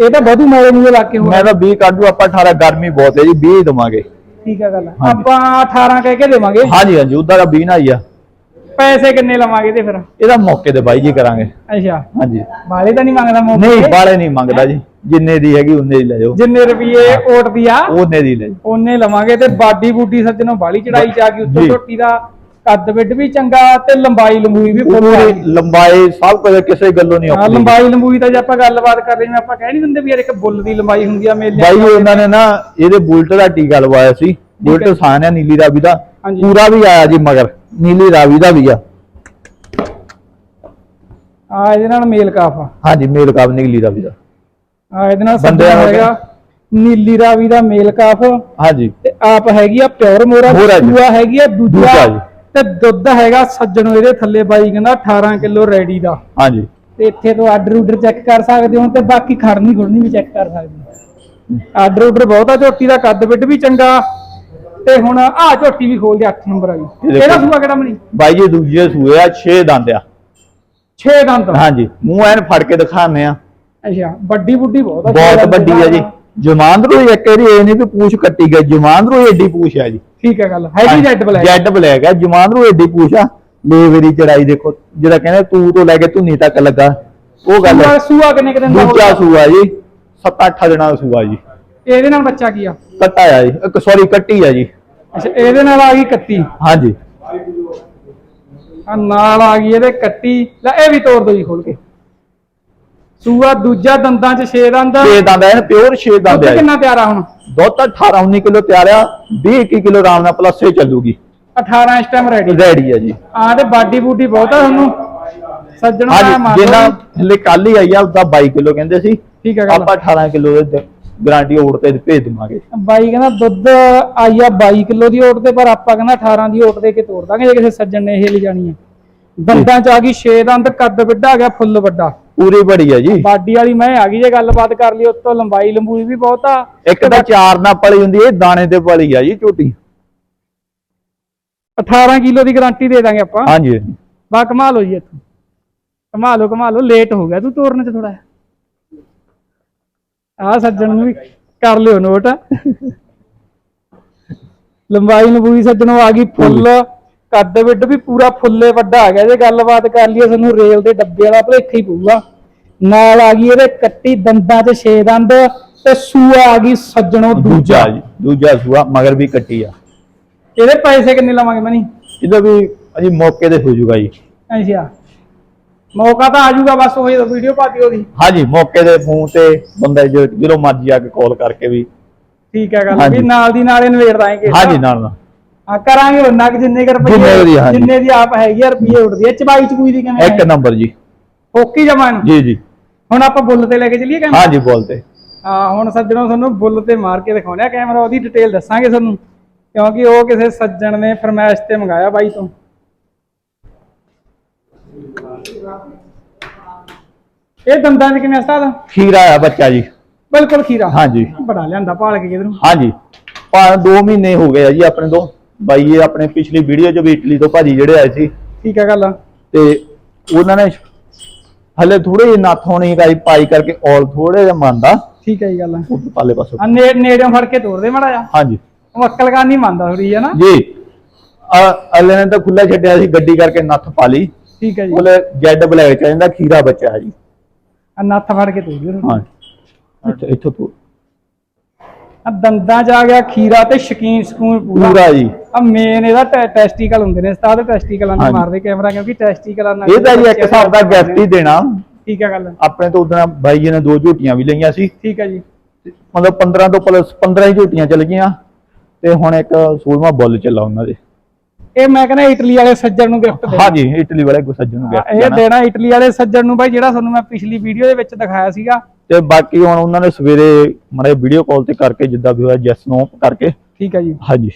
ਇਹ ਤਾਂ ਵਧੂ ਮੋਲੇ ਨੂੰ ਲਾ ਕੇ ਹੋ ਮੈਂ ਤਾਂ 20 ਕੱਢ ਦੂ ਆਪਾਂ 18 ਗਰਮੀ ਬਹੁਤ ਹੈ ਜੀ 20 ਦਵਾਂਗੇ। ਠੀਕ ਆ ਗੱਲ। ਆਪਾਂ 18 ਕਹਿ ਕੇ ਦੇਵਾਂਗੇ। ਹਾਂਜੀ ਹਾਂਜੀ ਉਦਾਂ ਦਾ 20 ਨਾ ਹੀ ਆ। ਪੈਸੇ ਕਿੰਨੇ ਲਵਾਂਗੇ ਤੇ ਫਿਰ? ਇਹਦਾ ਮੌਕੇ ਤੇ ਬਾਈ ਜੀ ਕਰਾਂਗੇ। ਅੱਛਾ। ਹਾਂਜੀ। ਬਾਲੇ ਤਾਂ ਨਹੀਂ ਮੰਗਦਾ ਮੌਕੇ ਨਹੀਂ? ਬਾਲੇ ਨਹੀਂ ਮੰਗਦਾ ਜੀ। ਜਿੰਨੇ ਦੀ ਹੈਗੀ ਉਨੇ ਦੀ ਲੈ ਜਾਓ। ਜਿੰਨੇ ਰੁਪਏ ਓਟ ਦੀ ਆ ਉਹਨੇ ਦੀ ਲੈ ਜਾਓ। ਉਹਨੇ ਲਵਾਂਗੇ ਤੇ ਬਾਡੀ ਬੂਡੀ ਸੱਜਣੋਂ ਬਾਲੀ ਚੜਾਈ ਚ ਆ ਗਈ ਉੱਤੋਂ। ਝੋਟੀ ਦਾ ਕੱਦ ਵਿੱਡ ਵੀ ਚੰਗਾ ਤੇ ਲੰਬਾਈ ਲੰਬੂਈ ਵੀ ਪੂਰੀ ਲੰਬਾਈ ਸਭ ਕੁਝ ਕਿਸੇ ਗੱਲੋਂ ਨਹੀਂ ਔਖੀ। ਲੰਬਾਈ ਲੰਬੂਈ ਤਾਂ ਜੇ ਆਪਾਂ ਗੱਲਬਾਤ ਕਰ ਹਾਂ ਆਪਾਂ ਕਹਿ ਨਹੀਂ ਦਿੰਦੇ ਵੀ ਯਾਰ ਇੱਕ ਬੁੱਲ ਦੀ ਲੰਬਾਈ ਹੁੰਦੀ ਆ ਮੇਲੇ ਬਾਈ ਉਹਨਾਂ ਨੇ ਨਾ ਇਹਦੇ ਬੁਲਟ ਦਾ ਟੀਕਾ ਲਵਾਇਆ ਸੀ। ਬੁਲਟ ਸਾਨ ਹੈ ਨੀਲੀ ਰਾਵੀ ਦਾ। ਪੂਰਾ ਵੀ ਆਇਆ ਜੀ ਮਗਰ। ਨੀਲੀ ਰਾਵੀ ਦਾ ਵੀ ਆ। ਆ ਇਹਦੇ ਨਾਲ ਮੇਲ ਕਾਫ ਆ। ਹਾਂਜੀ ਮੇਲ ਕਾਬ ਨੀਲੀ ਰਾਵੀ ਦਾ। ਆ ਇਹਦੇ ਨਾਲ ਬੰਦਿਆਂ ਸੱਜਣ ਹੋ ਹੈਗਾ ਨੀਲੀ ਰਾਵੀ ਦਾ ਮੇਲ ਕਾਫ। ਹਾਂਜੀ। ਤੇ ਆਪ ਹੈਗੀ ਆ ਪਿਓਰ ਮੋਰਾ ਮੋਹਰਾ ਜੀ। ਦੂਆ ਹੈਗੀ ਆ ਦੂਜਾ। ਦੂਜਾ ਜੀ। ਤੇ ਦੁੱਧ ਹੈਗਾ ਸੱਜਣੋਂ ਇਹਦੇ ਥੱਲੇ ਬਾਈ ਕਹਿੰਦਾ 18 ਕਿਲੋ ਰੈਡੀ ਦਾ। ਹਾਂਜੀ। ਤੇ ਇੱਥੇ ਤੋਂ ਆਰਡਰ ਉਡਰ ਚੈੱਕ ਕਰ ਸਕਦੇ ਹੋ ਤੇ ਬਾਕੀ ਖੜਨੀ ਖੁੜਨੀ ਵੀ ਚੈੱਕ ਕਰ ਸਕਦੇ ਹੋ। ਆਰਡਰ ਉਡਰ ਬਹੁਤਾ ਝੋਟੀ ਦਾ ਕੱਦ ਵਿੱਡ ਵੀ ਚੰਗਾ। ਤੇ ਹੁਣ ਆ ਝੋਟੀ ਵੀ ਖੋਲ ਦੇ 8 ਨੰਬਰ ਆ ਗਈ ਦੇਖੋ। ਇਹਦਾ ਸੂਆ ਕਿਹੜਾ ਮਣੀ ਬਾਈ ਜੀ ਦੂਜੇ ਸੂਏ ਆ 6 ਦੰਦ ਆ। 6 ਦੰਦ। ਹਾਂਜੀ। ਮੂੰਹ ਐਨ ਫੜ ਕੇ ਦਿਖਾਉਂਦੇ ਆ। ਅੱਛਾ ਵੱਡੀ ਬੁੱਢੀ ਬਹੁਤ ਆ। ਬਹੁਤ ਵੱਡੀ ਆ ਜੀ। ਜਮਾਂਦਰੂ ਇੱਕ ਇਹਦੀ ਇਹ ਨਹੀਂ ਵੀ ਪੂਛ ਕੱਟੀ ਗਈ ਜਮਾਂਦਰੂ ਏਡੀ ਪੂਛ ਆ ਜੀ। ਠੀਕ ਹੈ ਗੱਲ ਹੈਗੀ ਜੈਡ ਬਲੈਕ ਜੈਡ ਬਲੈਕ ਆ ਜਮਾਂਦਰੂ ਏਡੀ ਪੂਛ ਆ। ਲੇਵਰੀ ਚੜਾਈ ਦੇਖੋ ਜਿਹੜਾ ਕਹਿੰਦੇ ਤੂੰ ਤੋਂ ਲੈ ਕੇ ਧੁੰਨੀ ਤੱਕ ਲੱਗਾ ਉਹ ਗੱਲ ਸੂਆ ਹੈ। ਸੂਆ ਕਿੰਨੇ ਕੁ ਦਿਨ ਦਾ ਦੂਜਾ ਹੋਊਗਾ? ਸੂਆ ਜੀ 7-8 ਦਿਨਾਂ ਦਾ ਸੂਆ ਜੀ। ਇਹਦੇ ਨਾਲ ਬੱਚਾ ਕੀ ਆ? ਕੱਟਾ ਆ ਜੀ ਇੱਕ ਸੌਰੀ ਕੱਟੀ ਆ ਜੀ। ਅੱਛਾ ਇਹਦੇ ਨਾਲ ਆ ਗਈ ਕੱਤੀ ਹਾਂਜੀ। ਆ ਨਾਲ ਆ ਗਈ ਇਹਦੇ ਕੱਟੀ ਲੈ ਇਹ ਵੀ ਤੋੜ ਦੋ ਜੀ ਖੋਲ ਕੇ। ਸੂਆ ਦੂਜਾ ਦੰਦਾਂ ਚ 6 ਦੰਦ। 6 ਦੰਦ ਆ ਪਿਓਰ 6 ਦੰਦ ਦੁੱਧ ਆ। ਕਿੰਨਾ ਤਿਆਰਾ ਹੁਣ? ਦੁੱਧ 18 19 ਕਿਲੋ ਤਿਆਰ ਆ 20 21 ਕਿਲੋ ਆਰਾਮ ਨਾਲ ਪਲੱਸ ਚੱਲੂਗੀ। 18 ਇਸ ਟਾਈਮ ਰੈਡੀ ਰੈਡੀ ਆ ਜੀ। ਆ ਤੇ ਬਾਡੀ ਬੂਡੀ ਬਹੁਤ ਆ ਤੁਹਾਨੂੰ। ਸੱਜਣਾ ਹਾਂਜੀ ਮੰਨ ਜਿੰਨਾ ਹਲੇ ਕੱਲ ਹੀ ਆਈ ਆ ਉਹਦਾ 22 ਕਿਲੋ ਕਹਿੰਦੇ ਸੀ। ਠੀਕ ਹੈ ਗੱਲ। ਆਪਾਂ 18 ਕਿਲੋ ਦੇ ਗਾਰੰਟੀ ਓੜ ਤੇ ਭੇਜ ਦਵਾਂਗੇ। ਬਾਈ ਕਹਿੰਦਾ ਦੁੱਧ ਆਈ ਆ 22 ਕਿਲੋ ਦੀ ਓਟ ਤੇ ਪਰ ਆਪਾਂ ਕਹਿੰਦਾ 18 ਦੀ ਓਟ ਦੇ ਕੇ ਤੋੜ ਦਾਂਗੇ ਜੇ ਕਿਸੇ ਸੱਜਣ ਨੇ ਇਹ ਲਿਜਾਣੀ ਹੈ ਦੰਦਾਂ ਚ ਆ ਗਈ 6 ਦੰਦ ਕੱਦ ਵੱਡਾ ਆ ਗਿਆ ਫੁੱਲ ਵੱਡਾ। ਪੂਰੀ ਬੜੀ ਆ ਜੀ। ਬਾਡੀ ਵਾਲੀ ਮੈਂ ਆ ਗਈ ਜੇ ਗੱਲਬਾਤ ਕਰ ਲਈ ਉਤੋਂ ਲੰਬਾਈ ਲੰਬੂਈ ਵੀ ਬਹੁਤ ਆ। ਇੱਕ ਤਾਂ ਚਾਰ ਨਾਲ ਪਲੀ ਹੁੰਦੀ ਹੈ ਇਹ ਦਾਣੇ ਤੇ ਪਲੀ ਆ ਜੀ ਝੋਟੀ। 18 ਕਿਲੋ ਦੀ ਗਾਰੰਟੀ ਦੇ ਦਾਂਗੇ ਆਪਾਂ। ਹਾਂਜੀ। ਬਾ ਕਮਾ ਲਓ ਜੀ ਇੱਥੋਂ। ਕਮਾ ਲਓ ਕਮਾ ਲਓ ਲੇਟ ਹੋ ਗਿਆ। ਤੂੰ ਤੋਰਨ ਚ ਥੋੜਾ ਆ ਸੱਜਣ ਨੂੰ ਵੀ ਕਰ ਲਿਓ ਨੋਟ ਲੰਬਾਈ ਲੰਬੂਈ ਸੱਜਣੋਂ ਆ ਗਈ ਫੁੱਲ। ਕੱਦ ਵਿੱਡ ਵੀ ਪੂਰਾ ਫੁੱਲੇ ਵੱਡਾ ਆ ਗਿਆ ਜੇ ਗੱਲਬਾਤ ਕਰ ਲਈਏ ਸਾਨੂੰ ਰੇਲ ਦੇ ਡੱਬੇ ਵਾਲਾ ਭਲੇਖਾ ਹੀ ਪਊਗਾ। ਨਾਲ ਆ ਗਈ ਇਹਦੇ ਕੱਟੀ ਦੰਦਾਂ 'ਚ ਛੇ ਦੰਦ ਤੇ ਸੂਆ ਆ ਗਈ ਸੱਜਣੋਂ ਦੂਜਾ ਜੀ ਦੂਜਾ ਸੂਆ ਮਗਰ ਵੀ ਕੱਟੀ ਆ। ਇਹਦੇ ਪੈਸੇ ਕਿੰਨੇ ਲਵਾਂਗੇ ਮਨੀ? ਇਹਦਾ ਵੀ ਅਜੀ ਮੌਕੇ ਤੇ ਹੋ ਜਾਊਗਾ ਜੀ। ਅੱਛਾ। ਮੌਕਾ ਤਾਂ ਆ ਜਾਊਗਾ ਬਸ ਉਹ ਵੀਡੀਓ ਪਾਤੀ ਉਹਦੀ। ਹਾਂਜੀ ਮੌਕੇ ਦੇ ਫੋਨ ਤੇ ਬੰਦਾ ਜਦੋਂ ਮਰਜ਼ੀ ਆ ਕੇ ਕਾਲ ਕਰਕੇ ਵੀ। ਠੀਕ ਹੈ ਗੱਲ। ਵੀ ਨਾਲ ਦੀ ਨਾਲ ਇਨਵੇਟ ਦਾਂਗੇ ਹਾਂਜੀ ਨਾਲ ਨਾਲ। ਹਾਂ ਕਰਾਂਗੇ ਉਹਨਾਂ ਕਿ ਜਿੰਨੇ ਕੁ ਜਿੰਨੇ ਦੀ, ਰੁਪਏ ਹਾਂਜੀ। ਜਿੰਨੇ ਦੀ ਆਪ ਹੈਗੀ ਆ ਰੁਪਏ ਉੱਡਦੀ ਐ ਚਬਾਈ ਚਕੂਈ ਦੀ ਕਿਵੇਂ ਇੱਕ ਨੰਬਰ ਜੀ। ਹੋਕੀ ਜਮਾਨ ਜੀ ਜੀ। ਹੁਣ ਆਪਾਂ ਬੁੱਲ ਤੇ ਲੈ ਕੇ ਚੱਲੀਏ ਕੈਮਰਾ? ਹਾਂਜੀ ਬੋਲਤੇ ਹਾਂ ਹੁਣ ਸੱਜਣੋਂ ਤੁਹਾਨੂੰ ਬੁੱਲ ਤੇ ਮਾਰ ਕੇ ਦਿਖਾਉਣੇ ਆ ਕੈਮਰਾ ਉਹਦੀ ਡਿਟੇਲ ਦੱਸਾਂਗੇ ਤੁਹਾਨੂੰ ਕਿਉਂਕਿ ਉਹ ਕਿਸੇ ਸੱਜਣ ਨੇ ਫਰਮਾਇਸ਼ ਤੇ ਮੰਗਾਇਆ ਬਾਈ ਤੋਂ। ਇਹ ਦੰਦਾਂ 'ਚ ਕਿਵੇਂ ਉਸਤਾਦ? ਖੀਰਾ ਆ ਬੱਚਾ ਜੀ। ਬਿਲਕੁਲ ਖੀਰਾ। ਹਾਂਜੀ। ਬੜਾ ਲਿਆਂਦਾ ਭਾਲ ਕੇ ਕਿਧਰੋਂ। ਹਾਂਜੀ। ਪਾ 2 ਮਹੀਨੇ ਹੋ ਗਏ ਆ ਜੀ ਆਪਣੇ ਤੋਂ। ਬਾਈ ਇਹ ਆਪਣੇ ਪਿਛਲੀ ਵੀਡੀਓ 'ਚ ਵੀ ਇਟਲੀ ਤੋਂ ਭਾਜੀ ਜਿਹੜੇ ਆਏ ਸੀ। ਠੀਕ ਹੈ ਗੱਲ। ਤੇ ਉਹਨਾਂ ਨੇ ਹਲੇ ਥੋੜੇ ਜਿਹੇ ਨੱਥ ਹੋਣੀ ਗਾਈ ਪਾਈ ਕਰਕੇ ਔਲ ਥੋੜੇ ਜਿਹਾ ਮੰਨਦਾ ਠੀਕ ਹੈ ਜੀ ਗੱਲ। ਉਹ ਪਾਲੇ ਪਾਸੋਂ। ਆ ਨੇ ਨੇੜਿਓਂ ਫੜ ਕੇ ਤੋੜ ਦੇ ਮੜਾ ਜਾ ਹਾਂਜੀ। ਉਹ ਅਕਲ ਗਾ ਨਹੀਂ ਮੰਨਦਾ ਥੋੜੀ ਹੈ ਨਾ? ਜੀ। ਆ ਅਲੇ ਨੇ ਤਾਂ ਖੁੱਲਾ ਛੱਡਿਆ ਸੀ ਗੱਡੀ ਕਰਕੇ ਨੱਥ ਪਾ ਲਈ। ਠੀਕ ਹੈ ਜੀ। ਬੋਲੇ ਜੈਡ ਬਲੈਕ ਚ ਜਾਂਦਾ ਖੀਰਾ ਬੱਚਾ ਜੀ। ਆ ਨੱਥ ਫੜ ਕੇ ਤੋੜ ਦੇ ਹਾਂ। ਅੱਛਾ ਇੱਥੋਂ ਤੋਂ ਆ ਦੰਦਾਂ 'ਚ ਆ ਗਿਆ ਖੀਰਾ ਤੇ ਸ਼ਕੀਨ ਸਕੂਨ ਪੂਰਾ। ਪੂਰਾ ਜੀ। ਆ ਮੇਨ ਇਹਦਾ ਟੈਸਟੀਕਲ ਹੁੰਦੇ ਨੇ ਉਸਤਾਦ ਟੈਸਟੀਕਲਾਂ ਨਾਲ ਹਾਂਜੀ। ਮਾਰਦੇ ਕੈਮਰਾ ਕਿਉਂਕਿ ਟੈਸਟੀਕਲਾਂ ਨਾਲ ਇਹ ਤਾਂ ਜੀ ਇੱਕ ਹਿਸਾਬ ਦਾ ਗਿਫਟ ਹੀ ਦੇਣਾ। ਠੀਕ ਹੈ ਗੱਲ। ਆਪਣੇ ਤੋਂ ਉਦੋਂ ਬਾਈ ਜੀ ਨੇ ਦੋ ਝੂਟੀਆਂ ਵੀ ਲਈਆਂ ਸੀ। ਠੀਕ ਹੈ ਜੀ। ਮਤਲਬ 15 ਤੋਂ ਪਲੱਸ 15 ਹੀ ਝੂਟੀਆਂ ਚੱਲ ਗਈਆਂ ਤੇ ਹੁਣ ਇੱਕ ਸੂਲਮਾ ਬੁੱਲ ਚੱਲਾ ਉਹਨਾਂ ਦੇ। ਇਹ ਮੈਂ ਕਹਿੰਦਾ ਇਟਲੀ ਵਾਲੇ ਸੱਜਣ ਨੂੰ ਗਿਫਟ ਦੇ ਹਾਂਜੀ ਇਟਲੀ ਵਾਲੇ ਕੋ ਸੱਜਣ ਨੂੰ ਇਹ ਗਿਫਟ ਦੇਣਾ ਇਟਲੀ ਵਾਲੇ ਸੱਜਣ ਨੂੰ। ਬਾਈ ਜਿਹੜਾ ਤੁਹਾਨੂੰ ਮੈਂ ਪਿਛਲੀ ਵੀਡੀਓ ਦੇ ਵਿੱਚ ਦਿਖਾਇਆ ਸੀਗਾ ਤੇ ਬਾਕੀ ਹੁਣ ਉਹਨਾਂ ਨੇ ਸਵੇਰੇ ਮੜੇ ਵੀਡੀਓ ਕਾਲ ਤੇ ਕਰਕੇ ਜਿੱਦਾਂ ਵੀ ਹੋਇਆ ਜੈਸ ਨੋ ਕਰਕੇ। ਠੀਕ ਹੈ ਜੀ। ਹਾਂਜੀ।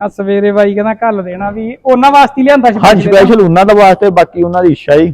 ਆ ਸਵੇਰੇ ਬਾਈ ਕਹਿੰਦਾ ਕੱਲ ਦੇਣਾ ਵੀ ਉਹਨਾਂ ਵਾਸਤੇ ਹੀ ਲਿਆਂਦਾ ਸੀ ਦਾ। ਸਪੈਸ਼ਲ ਉਹਨਾਂ ਦਾ ਵਾਸਤੇ ਬਾਕੀ ਉਹਨਾਂ ਦੀ ਇੱਛਾ ਹੀ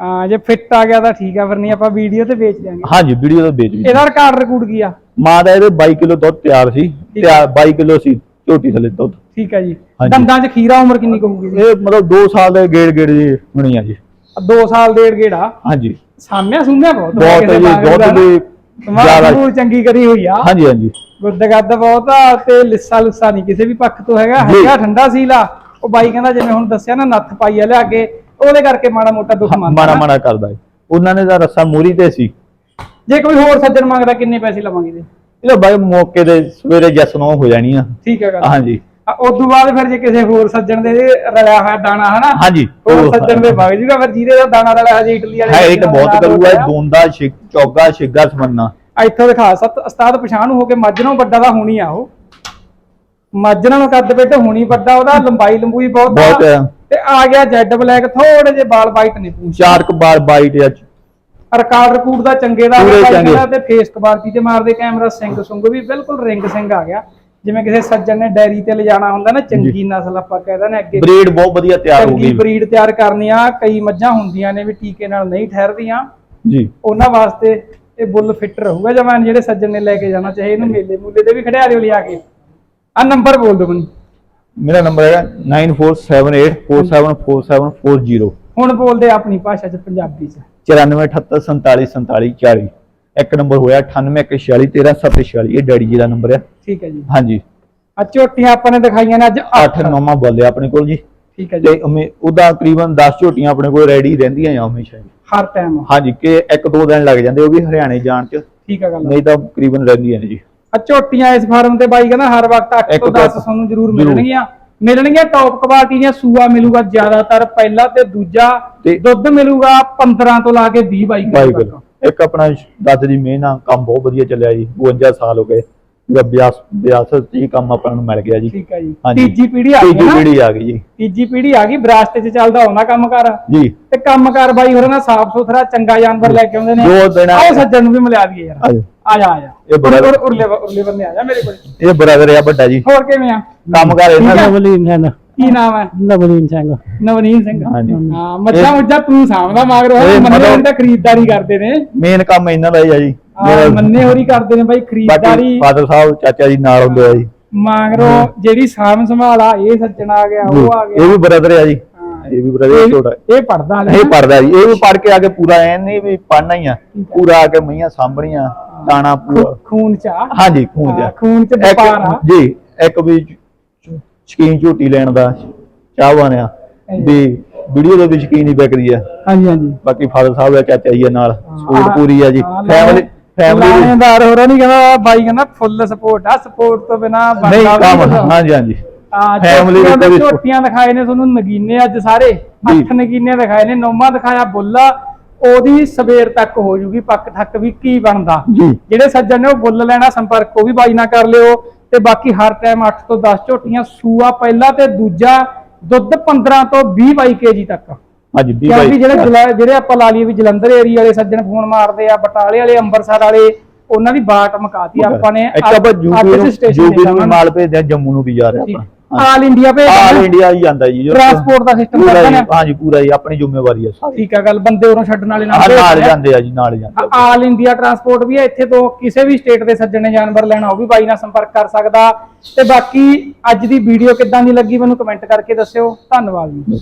ਹਾਂ ਜੇ ਫਿੱਟ ਆ ਗਿਆ ਤਾਂ ਠੀਕ ਆ ਫਿਰ ਨਹੀਂ ਆਪਾਂ ਵੀਡੀਓ ਤੇ ਵੇਚ ਦਿਆਂਗੇ। ਹਾਂਜੀ ਵੀਡੀਓ ਦਾ ਵੇਚ ਵੀ ਇਹਦਾ ਰਿਕਾਰਡ ਰਿਕੂਡ ਕੀ ਆ? ਮਾਂ ਦਾ ਇਹਦੇ 22 ਕਿਲੋ ਦੁੱਧ ਤਿਆਰ ਸੀ। ਤਿਆਰ 22 ਕਿਲੋ ਸੀ ਝੋਟੀ ਥੱਲੇ ਦੁੱਧ। ਠੀਕ ਹੈ ਜੀ। ਦੰਦਾਂ 'ਚ ਖੀਰਾ ਉਮਰ ਕਿੰਨੀ ਕਹੂਗੀ ਇਹ ਮਤਲਬ 2 ਸਾਲ ਦੇ ਗੇੜ ਗੇੜ ਦੀ ਹੋਣੀ ਆ ਜੀ। 2 ਸਾਲ ਡੇਢ ਗੇੜਾ। ਹਾਂਜੀ। ਸਾਮਿਆ ਸੁਮਿਆ ਬਹੁਤ ਬਹੁਤ ਜੀ। ਦੀ ਦਿਮਾਗ ਜ਼ਿਆਦਾ ਚੰਗੀ ਕਰੀ ਹੋਈ ਆ। ਹਾਂਜੀ ਹਾਂਜੀ। ਗੁੱਦਗੱਦ ਬਹੁਤ ਆ ਤੇ ਲਿੱਸਾ ਲੁੱਸਾ ਨਹੀਂ ਕਿਸੇ ਵੀ ਪੱਖ ਤੋਂ ਹੈਗਾ। ਜੀ। ਹੈਗਾ ਠੰਡਾ ਸੀਲਾ। ਉਹ ਬਾਈ ਕਹਿੰਦਾ ਜਿਵੇਂ ਹੁਣ ਦੱਸਿਆ ਨਾ ਨੱਥ ਪਾਈ ਆ ਲਿਆ ਕੇ ਉਹਦੇ ਕਰਕੇ ਮਾੜਾ ਮੋਟਾ ਦੁੱਖ ਮੰਨਦਾ। ਮਾੜਾ। ਮਾੜਾ ਕਰਦਾ ਉਹਨਾਂ ਨੇ ਤਾਂ ਰੱਸਾ ਮੂਰੀ ਤੇ ਸੀ। ਜੇ ਕੋਈ ਹੋਰ ਸੱਜਣ ਮੰਗਦਾ ਕਿੰਨੇ ਪੈਸੇ ਲਵਾਂਗੇ ਜੀ? ਇਹਦਾ ਬਾਈ ਮੌਕੇ ਦੇ ਸਵੇਰੇ ਜਸ ਨੌ ਹੋ ਜਾਣੀ ਆ। ਠੀਕ ਹੈ ਗੱਲ। ਹਾਂਜੀ। ਤੋਂ ਬਾਅਦ ਫਿਰ ਜੇ ਕਿਸੇ ਹੋਰ ਸੱਜਣ ਦੇ ਰਲਿਆ ਹੋਇਆ ਦਾਣਾ ਹਨਾ? ਹਾਂਜੀ। ਉਹ- ਸੱਜਣ ਦੇ ਵਗ ਜੂਗਾ ਫਿਰ ਜਿਹਦੇ ਦਾ ਦਾਣਾ ਰਲਿਆ ਹਜੇ ਇਟਲੀ ਵਾਲੇ ਹੈ ਦਾ ਬਹੁਤ ਕਰੂਗਾ। ਦੋਂਦਾ ਛਿ- ਚੌਗਾ ਛਿੱਗਾ ਸਮੰਨਾ ਇੱਥੋਂ ਦਿਖਾ ਸਤ ਉਸਤਾਦ ਪਛਾਣ ਹੋ ਕੇ ਮੱਝ ਨਾਲੋਂ ਵੱਡਾ ਦਾ ਹੋਣੀ ਆ ਉਹ। ਮੱਝ ਨਾਲੋਂ ਕੱਦ ਬੇਟੇ ਹੋਣੀ ਵੱਡਾ ਉਹਦਾ ਲੰਬਾਈ ਲੰਬੂਈ ਬਹੁਤ। ਬਹੁਤ। ਤੇ ਆ ਗਿਆ ਜੈਡ ਬਲੈਕ ਥੋੜੇ ਜਿਹੇ ਬਾਲ ਵਾਈਟ ਨੇ ਪੂੰਛ ਚਾਰ ਕੁ ਬਾਰ ਬਾਈਟ ਆ ਰਿਕਾਰਡ ਰਿਕੂਡ ਦਾ ਚੰਗੇ ਦਾ ਤੇ ਫੇਸ ਕਬਾਰਟੀ ਤੇ ਮਾਰਦੇ ਕੈਮਰਾ ਸਿੰਘ ਸੁੰਗ ਵੀ ਬਿਲਕੁਲ ਰਿੰਗ ਸਿੰਘ ਆ ਗਿਆ। ਜਿਵੇਂ ਕਿਸੇ ਸੱਜਣ ਨੇ ਡੈਰੀ ਤੇ ਲਿਜਾਣਾ ਹੁੰਦਾ ਨਾ ਚੰਗੀ ਨਸਲ ਆਪਾਂ ਕਹਿੰਦੇ ਨੇ ਅੱਗੇ ਬਰੀਡ ਬਹੁਤ ਵਧੀਆ ਤਿਆਰ ਹੋ ਚੰਗੀ ਗਈ ਬਰੀਡ ਤਿਆਰ ਕਰਨੀ ਆ ਕਈ ਮੱਝਾਂ ਹੁੰਦੀਆਂ ਨੇ ਵੀ ਟੀਕੇ ਨਾਲ ਨਹੀਂ ਠਹਿਰਦੀਆਂ ਜੀ ਉਹਨਾਂ ਵਾਸਤੇ ਇਹ ਬੁੱਲ ਫਿੱਟ ਰਹੂਗਾ ਜਵਾਨ ਜਿਹੜੇ ਸੱਜਣ ਨੇ ਲੈ ਕੇ ਜਾਣਾ ਚਾਹੇ ਇਹਨੂੰ ਮੇਲੇ ਮੂਲੇ ਤੇ ਵੀ ਖੜਿਆ ਦਿਓ ਲਿਆ ਕੇ ਆ ਨੰਬਰ ਬੋਲ ਦਿਓ ਮੈਨੂੰ ਮੇਰਾ ਨੰਬਰ ਹੈਗਾ 9478474740 ਹੁਣ ਬੋਲਦੇ ਆਪਣੀ ਭਾਸ਼ਾ ਚ ਪੰਜਾਬੀ ਚ 9478474740 ਇੱਕ ਨੰਬਰ ਹੋਇਆ 9814413746 ਇਹ ਡੈਡੀ ਜੀ ਦਾ ਨੰਬਰ ਹੈ ਠੀਕ ਹੈ ਜੀ। ਹਾਂਜੀ। ਆ ਝੋਟੀਆਂ ਆਪਾਂ ਨੇ ਦਿਖਾਈਆਂ ਨੇ ਅੱਜ 8 8 ਨੌਵਾਂ ਬੋਲੇ ਆਪਣੇ ਕੋਲ ਜੀ। ਠੀਕ ਹੈ ਜੀ। ਤੇ ਉਮੇ ਉਹਦਾ ਤਕਰੀਬਨ 10 ਝੋਟੀਆਂ ਆਪਣੇ ਕੋਲ ਰੈਡੀ ਰਹਿੰਦੀਆਂ ਆ ਹਮੇਸ਼ਾ ਹੀ। ਹਰ ਟਾਈਮ ਹਾਂਜੀ ਕਿ ਇੱਕ ਦੋ ਦਿਨ ਲੱਗ ਜਾਂਦੇ ਉਹ ਵੀ ਹਰਿਆਣੇ ਜਾਣ ਚ। ਠੀਕ ਹੈ ਗੱਲ। ਨਹੀਂ ਤਾਂ ਤਕਰੀਬਨ ਰਹਿੰਦੀਆਂ ਨੇ ਜੀ। ਆ ਝੋਟੀਆਂ ਇਸ ਫਾਰਮ ਤੇ ਬਾਈ ਕਹਿੰਦਾ ਹਰ ਵਕਤ 8 ਇੱਕ ਤੋਂ ਤੋਂ 10 ਤੁਹਾਨੂੰ ਜ਼ਰੂਰ। ਮਿਲਣਗੀਆਂ। ਮਿਲਣਗੀਆਂ ਟੌਪ ਕੁਆਲਿਟੀ ਦੀਆਂ ਸੂਆ ਮਿਲੂਗਾ ਜ਼ਿਆਦਾਤਰ ਪਹਿਲਾ ਤੇ ਦੂਜਾ। ਦੁੱਧ ਮਿਲੂਗਾ 15 ਤੋਂ ਲਾ ਕੇ 20 ਬਾਈ ਤੱਕ। ਇੱਕ ਆਪਣਾ ਦਾਦਾ ਜੀ ਮਿਹਨਾ ਕੰਮ ਬਹੁਤ ਵਧੀਆ ਚੱਲਿਆ ਜੀ 52 ਸਾਲ ਹੋ ਗਏ। ਜਿਹੜਾ ਬਿਆਸ ਬਿਆਸ ਚ ਕੰਮ ਆਪਾਂ ਨੂੰ ਮਿਲ ਗਿਆ ਜੀ। ਠੀਕ ਹੈ ਜੀ। ਹਾਂਜੀ। ਤੀਜੀ ਪੀੜ੍ਹੀ ਆ ਗਈ ਤੀਜੀ ਨਾ। ਪੀੜ੍ਹੀ ਆ ਗਈ ਜੀ। ਤੀਜੀ ਪੀੜ੍ਹੀ ਆ ਗਈ ਵਿਰਾਸਤ 'ਚ ਚੱਲਦਾ ਹੋਣਾ ਕੰਮ ਕਰ। ਜੀ। ਤੇ ਬਾਈ ਹੋਰਾਂ ਨਾਲ ਸਾਫ਼ ਸੁਥਰਾ ਚੰਗਾ ਜਾਨਵਰ ਲੈ ਕੇ ਆਉਂਦੇ ਨੇ। ਦੋ ਦਿਨ ਆਓ ਸੱਜਣ ਨੂੰ ਵੀ ਮਿਲਾ ਦਈਏ ਯਾਰ। ਆ ਜਾ ਆ ਜਾ। ਇਹ ਬੜਾ- ਉਰ- ਉਰ- ਉਰਲੇ ਉਰਲੇ ਬੰਨੇ ਆ ਜਾ ਮੇਰੇ ਕੋਲ। ਇਹ ਬ੍ਰਦਰ ਆ ਵੱਡਾ ਜੀ। ਹੋਰ ਕਿਵੇਂ ਆ? ਕੰਮ ਕਰ ਇਹਨਾਂ ਦਾ। ਕੀ ਨਾਮ ਹੈ? ਨਵਲੀਨ ਸਿੰਘ। ਨਵਨੀਤ ਸਿੰਘ। ਹਾਂਜੀ। ਹਾਂ ਮੱਝਾਂ ਮੁੱਝਾਂ ਤੂੰ ਸਾਂਭਦਾ ਮਗਰ ਇਹ ਮੰਨੇ ਤਾਂ ਖਰੀਦਦਾਰੀ ਕਰਦੇ ਨੇ। ਮੇਨ ਕੰਮ ਇਹਨਾਂ ਦਾ ਹੀ ਆ ਜੀ। ਮੰਨੇ ਹੋਰੀ ਕਰਦੇ ਨੇ ਬਾਈ ਖਰੀਦਦਾਰੀ। ਫਾਦਰ ਸਾਹਿਬ ਚਾਚਾ ਜੀ ਨਾਲ ਹੁੰਦੇ ਆ ਜੀ। ਮਗਰੋਂ ਜਿਹੜੀ ਸਾਂਭ ਸੰਭਾਲ ਆ ਇਹ ਸੱਜਣ ਆ ਗਿਆ ਉਹ ਆ ਇਹ ਗਿਆ ਵੀ ਬ੍ਰਦਰ ਆ ਜੀ। ਇਹ ਵੀ ਬ੍ਰਦਰ ਛੋਟਾ। ਇਹ ਪੜਦਾ ਇਹ ਪੜਦਾ ਜੀ। ਇਹ ਵੀ ਪੜ ਕੇ ਆ ਕੇ ਪੂਰਾ ਐ ਨਹੀਂ ਵੀ ਪੜਨਾ ਹੀ ਆ। ਪੂਰਾ ਆ ਕੇ ਮਈਆਂ ਸਾਂਭਣੀਆਂ ਦਾਣਾ ਪੂਰਾ। ਖੂਨ ਚ ਹਾਂਜੀ ਖੂਨ ਜਾ ਖੂਨ ਚ ਵਪਾਰ ਆ। ਜੀ ਇੱਕ ਵੀ ਸ਼ਕੀਨ ਝੂਟੀ ਲੈਣ ਦਾ ਚਾਹਵਾਨ ਆ ਵੀ ਵੀਡੀਓ ਦੇ ਵਿੱਚ ਸ਼ਕੀਨ ਹੀ ਵਿਕਦੀ ਆ। ਹਾਂਜੀ ਹਾਂਜੀ। ਬਾਕੀ ਫਾਦਰ ਸਾਹਿਬ ਦਾ ਚਾਚਾ ਜੀ ਆ ਨਾਲ ਸਪੋਰਟ ਪੂਰੀ ਆ ਜੀ। ਫੈਮਿਲੀ ਫੈਮਿਲੀ ਲਾਣੇਦਾਰ ਹੋਰਾਂ ਨਹੀਂ ਕਹਿੰਦਾ ਬਾਈ ਕਹਿੰਦਾ ਫੁੱਲ ਸਪੋਰਟ ਆ ਸਪੋਰਟ ਤੋਂ ਬਿਨਾ ਨਹੀਂ ਕੰਮ ਹਾਂਜੀ ਹਾਂਜੀ। ਝੋਟੀਆਂ ਦੇ ਵਿੱਚ- ਝੋਟੀਆਂ ਦਿਖਾਏ ਨੇ ਤੁਹਾਨੂੰ ਨਗੀਨੇ ਅੱਜ ਸਾਰੇ। ਅੱਠ ਨਗੀਨੇ ਦਿਖਾਏ ਨੇ ਨੌਮਾ ਦਿਖਾਇਆ ਬੁੱਲਾ। ਉਹਦੀ ਸਵੇਰ ਤੱਕ ਹੋ ਜੂਗੀ ਪੱਕ ਠੱਕ ਵੀ ਕੀ ਬਣਦਾ। ਜਿਹੜੇ ਸੱਜਣ ਨੇ ਉਹ ਬੁੱਲ ਲੈਣਾ ਸੰਪਰਕ ਉਹ ਵੀ ਬਾਈ ਨਾਲ ਕਰ ਲਿਓ। ਤੇ ਬਾਕੀ ਹਰ ਟਾਈਮ 8 ਤੋਂ 10 ਝੋਟੀਆਂ ਸੂਆ ਪਹਿਲਾ ਤੇ ਦੂਜਾ ਦੁੱਧ 15 ਤੋਂ 20 ਬਾਈ ਕੇਜੀ ਤੱਕ। ਹਾਂਜੀ ਵੀ ਕਿਉਂਕਿ ਬਾਈ ਜਿਹੜੇ ਜਲਾ- ਜਿਹੜੇ ਆਪਾਂ ਲਾ ਲਈਏ ਵੀ ਜਲੰਧਰ ਏਰੀਆ ਵਾਲੇ ਸੱਜਣ ਫੋਨ ਮਾਰਦੇ ਆ ਬਟਾਲੇ ਵਾਲੇ ਅੰਮ੍ਰਿਤਸਰ ਵਾਲੇ ਉਹਨਾਂ ਦੀ ਬਾਟ ਮਕਾਤੀ ਆਪਾਂ ਨੇ ਆਪਾਂ ਯੂਪੀ ਨੂੰ ਮਾਲ ਭੇਜਦੇ ਜੰਮੂ ਨੂੰ ਵੀ ਜਾ ਰਿਹਾ ਆਪਾਂ। ਆਲ ਇੰਡੀਆ ਭੇਜ ਆਲ। ਇੰਡੀਆ ਹੀ ਜਾਂਦਾ ਜੀ ਜੋ- Transport ਦਾ system ਪੂਰਾ ਕਰਦਾ ਜੀ। ਹਾਂਜੀ ਪੂਰਾ ਹੀ ਆਪਣੀ ਜ਼ਿੰਮੇਵਾਰੀ ਹੈ ਸਾਰੀ ਠੀਕ ਆ ਗੱਲ ਬੰਦੇ ਉਰੋਂ ਛੱਡਣ ਵਾਲੇ ਨਾਲ ਨਾਲ। ਜਾਂਦੇ ਆ ਜੀ ਨਾਲ ਜਾਂਦੇ। ਆਲ ਇੰਡੀਆ ਟਰਾਂਸਪੋਰਟ ਵੀ ਹੈ ਇੱਥੇ ਤੋਂ ਕਿਸੇ ਵੀ ਸਟੇਟ ਦੇ ਸੱਜਣ ਨੇ ਜਾਨਵਰ ਲੈਣਾ ਉਹ ਵੀ ਬਾਈ ਨਾਲ ਸੰਪਰਕ ਕਰ ਸਕਦਾ ਤੇ ਬਾਕੀ ਅੱਜ ਦੀ ਵੀਡੀਓ ਕਿੱਦਾਂ ਦੀ ਲੱਗੀ ਮੈਨੂੰ ਕਮੈਂਟ ਕਰਕੇ ਦੱਸਿਓ ਧੰਨਵਾਦ ਜੀ